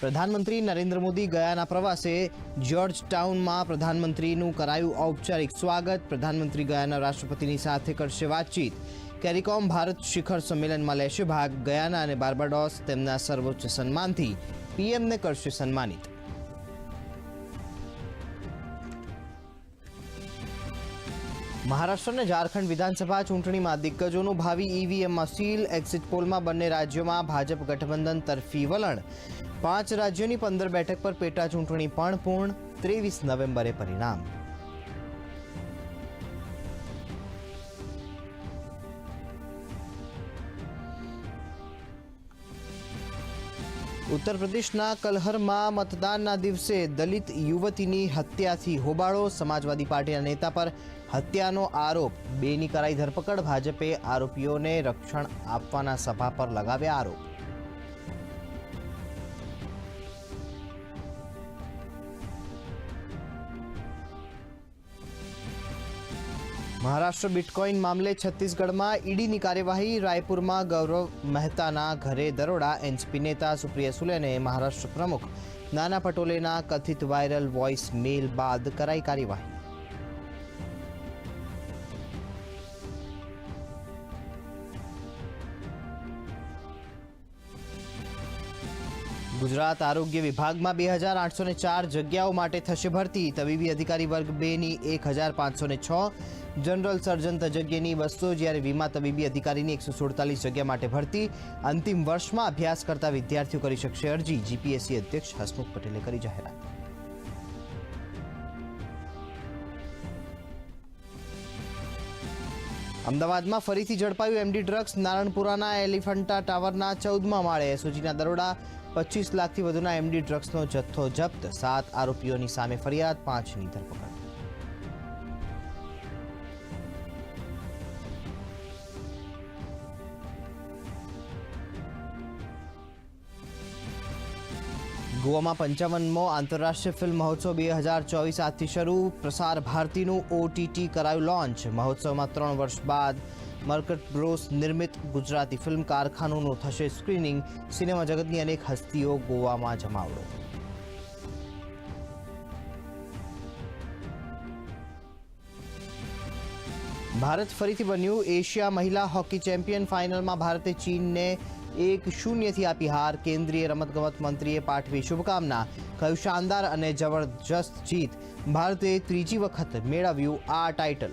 પ્રધાનમંત્રી નરેન્દ્ર મોદી ગયાના પ્રવાસે જ્યોર્જ ટાઉનમાં પ્રધાનમંત્રીનું કરાયું ઔપચારિક સ્વાગત. પ્રધાનમંત્રી ગયાના રાષ્ટ્રપતિની સાથે કરશે વાતચીત. કેરિકોમ ભારત શિખર સંમેલનમાં લેશે ભાગ. ગયાના અને બાર્બાડોસ તેમના સર્વોચ્ચ સન્માનથી પીએમને કરશે સન્માનિત. મહારાષ્ટ્ર અને ઝારખંડ વિધાનસભા ચૂંટણીમાં દિગ્ગજોનું ભાવિ ઈવીએમમાં સીલ. એક્ઝિટ પોલમાં બંને રાજ્યોમાં ભાજપ ગઠબંધન તરફી વલણ. પાંચ રાજ્યોની પંદર બેઠક પર પેટા ચૂંટણી પણ પૂર્ણ, ત્રેવીસ નવેમ્બરે પરિણામ. ઉત્તર પ્રદેશના કલહરમાં મતદાનના દિવસે દલિત યુવતીની હત્યાથી હોબાળો, સમાજવાદી પાર્ટીના નેતા પર હત્યાનો આરોપ, બેની કરાઈ ધરપકડ, ભાજપે આરોપીઓને રક્ષણ આપવાના સભા પર લગાવ્યા આરોપ. મહારાષ્ટ્ર બિટકોઇન મામલે છત્તીસગઢમાં ઈડીની કાર્યવાહી, રાયપુરમાં ગૌરવ મહેતાના ઘરે દરોડા, એનસીપી નેતા સુપ્રિયા સુલેને મહારાષ્ટ્ર પ્રમુખ નાના પટોલેના કથિત વાયરલ વોઇસ મેલ બાદ કરાઈ કાર્યવાહી. ગુજરાત આરોગ્ય વિભાગમાં બે હજાર આઠસો ને ચાર જગ્યાઓ માટે થશે ભરતી. તબીબી અધિકારી વર્ગ બેની એક હજાર પાંચસો છ. જનરલ સર્જન તજજ્ઞની બસો જ્યારે વીમા તબીબી અધિકારીની એકસો સુડતાલીસ જગ્યા માટે ભરતી. અંતિમ વર્ષમાં અભ્યાસ કરતા વિદ્યાર્થીઓ કરી શકશે અરજી. જીપીએસસી અધ્યક્ષ હસમુખ પટેલે કરી જાહેરાત. અમદાવાદમાં ફરીથી ઝડપાયું એમડી ડ્રગ્સ. નારણપુરાના એલિફન્ટા ટાવરના ચૌદમા માળે એસઓજીના દરોડા. પચીસ લાખથી વધુના એમડી ડ્રગ્સનો જથ્થો જપ્ત. સાત આરોપીઓની સામે ફરિયાદ, પાંચની ધરપકડ. ગોવામાં પંચાવનમો આંતરરાષ્ટ્રીય ફિલ્મ મહોત્સવ બે હજાર ચોવીસ આજથી શરૂ. પ્રસાર ભારતીનું ઓટીટી કરાયું લોન્ચ મહોત્સવમાં ત્રણ વર્ષ બાદ મર્કટ બ્રોસ નિર્મિત ગુજરાતી ફિલ્મ કારખાનુંનું થશે સ્ક્રીનિંગ સિનેમા જગતની અનેક હસ્તીઓ ગોવામાં જમાવડો. ભારત ફરીથી બન્યું. એશિયા મહિલા હોકી ચેમ્પિયન ફાઇનલમાં ભારતે ચીનને એક શૂન્યથી આપી હાર કેન્દ્રીય રમતગમત મંત્રીએ પાઠવી શુભકામના. કહ્યું, શાનદાર અને જબરજસ્ત જીત ભારતે ત્રીજી વખત મેળવ્યું આ ટાઇટલ.